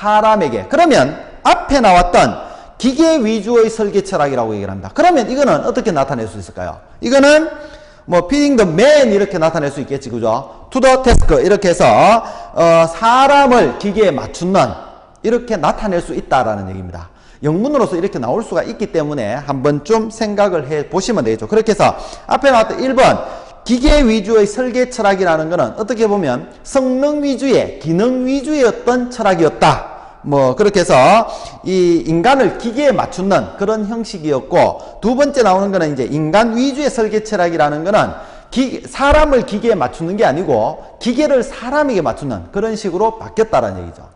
사람에게 그러면 앞에 나왔던 기계 위주의 설계 철학이라고 얘기를 합니다. 그러면 이거는 어떻게 나타낼 수 있을까요? 이거는 뭐 feeding the man 이렇게 나타낼 수 있겠지 그죠? to the task 이렇게 해서 어, 사람을 기계에 맞추는 이렇게 나타낼 수 있다라는 얘기입니다. 영문으로서 이렇게 나올 수가 있기 때문에 한번 좀 생각을 해 보시면 되겠죠. 그렇게 해서 앞에 나왔던 1번 기계 위주의 설계 철학이라는 것은 어떻게 보면 성능 위주의 기능 위주의 어떤 철학이었다. 뭐 그렇게 해서 이 인간을 기계에 맞추는 그런 형식이었고 두 번째 나오는 거는 이제 인간 위주의 설계 철학이라는 거는 기, 사람을 기계에 맞추는 게 아니고 기계를 사람에게 맞추는 그런 식으로 바뀌었다라는 얘기죠.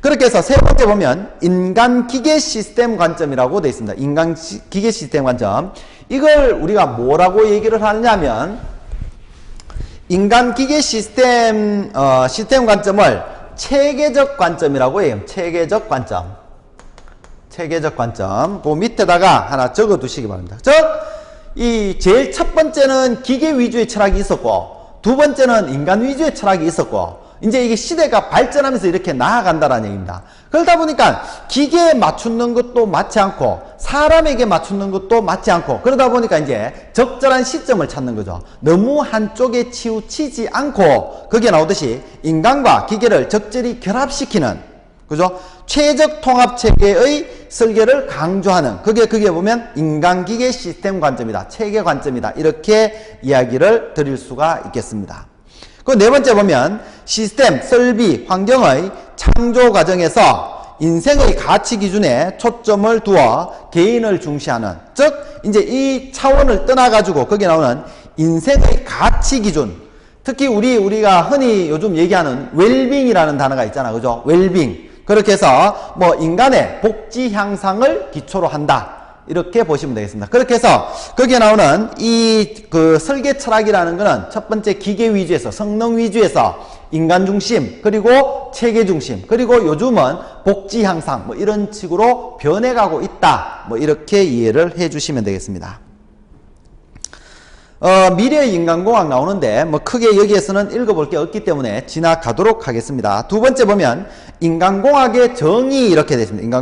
그렇게 해서 세 번째 보면 인간 기계 시스템 관점이라고 되어 있습니다. 인간 시, 기계 시스템 관점. 이걸 우리가 뭐라고 얘기를 하냐면 인간 기계 시스템 어, 시스템 관점을 체계적 관점이라고 해요. 체계적 관점. 체계적 관점. 그 밑에다가 하나 적어 두시기 바랍니다. 즉, 이 제일 첫 번째는 기계 위주의 철학이 있었고, 두 번째는 인간 위주의 철학이 있었고, 이제 이게 시대가 발전하면서 이렇게 나아간다라는 얘기입니다. 그러다 보니까 기계에 맞추는 것도 맞지 않고 사람에게 맞추는 것도 맞지 않고 그러다 보니까 이제 적절한 시점을 찾는 거죠. 너무 한쪽에 치우치지 않고 그게 나오듯이 인간과 기계를 적절히 결합시키는 그죠? 최적 통합 체계의 설계를 강조하는 그게 그게 보면 인간 기계 시스템 관점이다. 체계 관점이다. 이렇게 이야기를 드릴 수가 있겠습니다. 그 네 번째 보면 시스템, 설비, 환경의 창조 과정에서 인생의 가치 기준에 초점을 두어 개인을 중시하는 즉 이제 이 차원을 떠나 가지고 거기 나오는 인생의 가치 기준 특히 우리 우리가 흔히 요즘 얘기하는 웰빙이라는 단어가 있잖아. 그죠? 웰빙. 그렇게 해서 뭐 인간의 복지 향상을 기초로 한다. 이렇게 보시면 되겠습니다. 그렇게 해서 거기에 나오는 이 그 설계 철학이라는 것은 첫 번째 기계 위주에서 성능 위주에서 인간 중심 그리고 체계 중심 그리고 요즘은 복지 향상 뭐 이런 식으로 변해가고 있다. 뭐 이렇게 이해를 해 주시면 되겠습니다. 어, 미래의 인간공학 나오는데 뭐 크게 여기에서는 읽어볼 게 없기 때문에 지나가도록 하겠습니다. 두 번째 보면 인간공학의 정의 이렇게 되어 있습니다. 인간